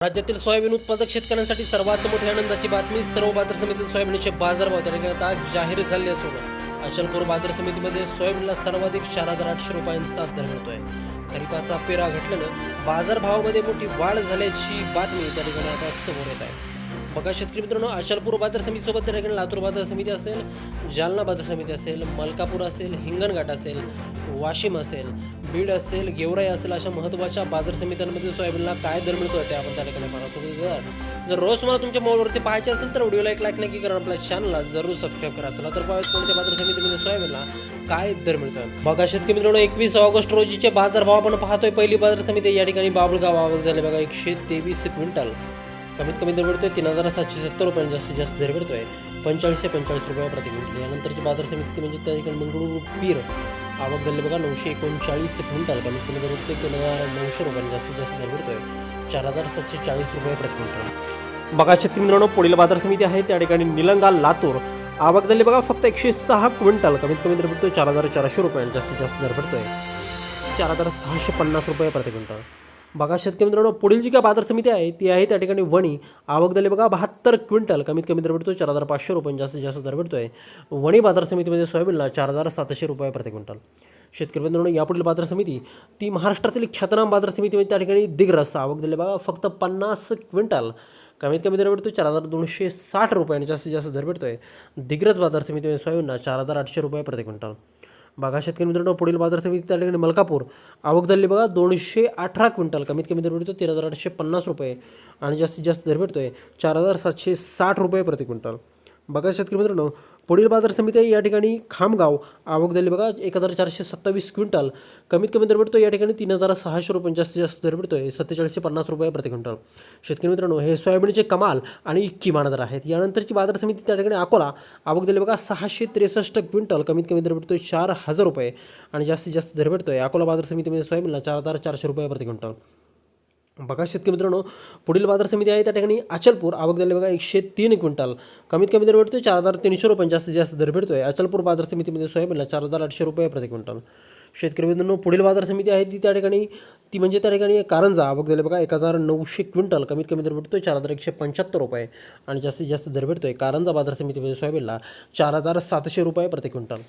राज्यातील सोयाबीन उत्पादक शेतकऱ्यांसाठी सर्वात मोठी आनंदाची बातमी सर्व बाजार समितीत सोयाबीनचे बाजारभाव त्या ठिकाणी आता जाहीर झाले असून अचलपूर बाजार समितीमध्ये सोयाबीनला सर्वाधिक चार हजार आठशे रुपयांचा दर मिळतोय. खरीपाचा पेरा घटल्यानं बाजारभावामध्ये मोठी वाढ झाल्याची बातमी त्या ठिकाणी आता समोर येत आहे. बघा शेतकरी मित्रांनो अचलपूर बाजार समितीसोबत त्या ठिकाणी लातूर बाजार समिती असेल जालना बाजार समिती असेल मलकापूर असेल हिंगणघाट असेल वाशिम असेल बीड असेल गेवराई असेल अशा महत्त्वाच्या बाजार समित्यांमध्ये सोयाबीनला काय दर मिळतो ते आपण त्या ठिकाणी पाहतो जर रोज मला तुमच्या मोबाईलवरती पाहायचे असेल तर व्हिडिओला एक लाईक नक्की करा आपल्या चॅनलला जरूर सबस्क्राईब करा. चला तर पाहूया कोणत्या बाजार समितीमध्ये सोयाबीनला काय दर मिळतोय. बघा शेतकरी मित्रांनो एकवीस ऑगस्ट रोजीचे बाजारभाव आपण पाहतोय. पहिली बाजार समिती या ठिकाणी बाबुळगाव आवक झाले बघा एकशे तेवीस क्विंटल. कमीत कमी दर भेटतोय तीन हजार सातशे सत्तर रुपयांनी म्हणजे जास्तीत जास्त दर भेटतोय पंचाळीसशे पंचाळीस पंचेचाळीस रुपये प्रति क्विंटल. यानंतरची बाजार समिती म्हणजे त्या ठिकाणी मंगळूर पीर आवक झाली बघा नऊशे एकोणचाळीस क्विंटल. कमीत कमी दर भेटतोय तीन हजार नऊशे रुपयांनी म्हणजे जास्तीत जास्त दर भेटतोय चार हजार सातशे चाळीस रुपये प्रति क्विंटल. बघा शेतकरी मित्रांनो पुढील बाजार समिती आहे. त्या ठिकाणी निलंगा लातूर आवक झाली बघा फक्त एकशे सहा क्विंटल. कमीत कमी दर भेटतोय चार हजार चारशे रुपयांनी जास्तीत जास्त दर भेटतोय चार हजार सहाशे पन्नास रुपये प्रति क्विंटल. बघा शेतकरी मित्रांनो पुढील जी काय बाजार समिती आहे ती आहे त्या ठिकाणी वणी. आवक झाली बघा बहात्तर क्विंटल. कमीत कमी दर भेटतो चार हजार पाचशे रुपये जास्तीत जास्त दर भेटतोय. वणी बाजार समितीमध्ये सोयाबीनला चार हजार सातशे रुपये प्रति क्विंटल. शेतकरी मित्रांनो यापुढील बाजार समिती ती महाराष्ट्रातील ख्यातनाम बाजार समितीमध्ये त्या ठिकाणी दिग्रस. आवक दिले बघा फक्त पन्नास क्विंटल. कमीत कमी दर भेटतो चार हजार दोनशे साठ रुपये जास्तीत जास्त दर भेटतोय. दिग्रस बाजार समितीमध्ये सोयाबीनला चार हजार आठशे रुपये प्रति क्विंटल. बघा शेतकरी मित्रांनो पुढील बाजार समिती त्या ठिकाणी मलकापूर. आवक झाली बघा दोनशे अठरा क्विंटल. कमीत कमी दर भेटतो तेरा हजार आठशे पन्नास रुपये. आणि जास्तीत जास्त दर भेटतो आहे चार हजार सातशे साठ रुपये प्रति क्विंटल. बघा शेतकरी मित्रांनो पुढील बाजार समिती या ठिकाणी खामगाव आवक झाली बघा एक हजार चारशे सत्तावीस क्विंटल. कमीत कमी दर भेटतो या ठिकाणी तीन हजार सहाशे रुपये जास्तीत जास्त दर आहे सत्तेचाळीसशे पन्नास रुपये प्रति क्विंटल. शेतकरी मित्रांनो हे सोयाबीनचे कमाल आणि किमान दर आहेत. यानंतरची बाजार समिती त्या ठिकाणी अकोला आवक झाली बघा सहाशे त्रेसष्ट क्विंटल. कमीत कमी दर भेटतो चार हजार रुपये आणि जास्तीत जास्त दर आहे अकोला बाजार समितीमध्ये सोयाबीनला चार हजार चारशे रुपये प्रति क्विंटल. बघा शेतकरी मित्रांनो पुढील बाजार समिती आहे त्या ठिकाणी अचलपूर आवक झाली बघा एकशे तीन क्विंटल. कमीत कमी दर भेटतो चार हजार तीनशे रुपये जास्तीत जास्त दर भेटतोय. अचलपूर बाजार समितीमध्ये सोयाबीनला चार हजार आठशे रुपये प्रति क्विंटल. शेतकरी मित्रांनो पुढील बाजार समिती आहे ती त्या ठिकाणी ती म्हणजे त्या ठिकाणी कारंजा आवक झाली बघा एक हजार नऊशे क्विंटल. कमीत कमी दर भेटतोय चार हजार एकशे पंच्याहत्तर रुपये. आणि जास्तीत जास्त दर भेटतोय कारंजा बाजार समितीमध्ये सोयाबीनला चार हजार सातशे रुपये प्रति क्विंटल.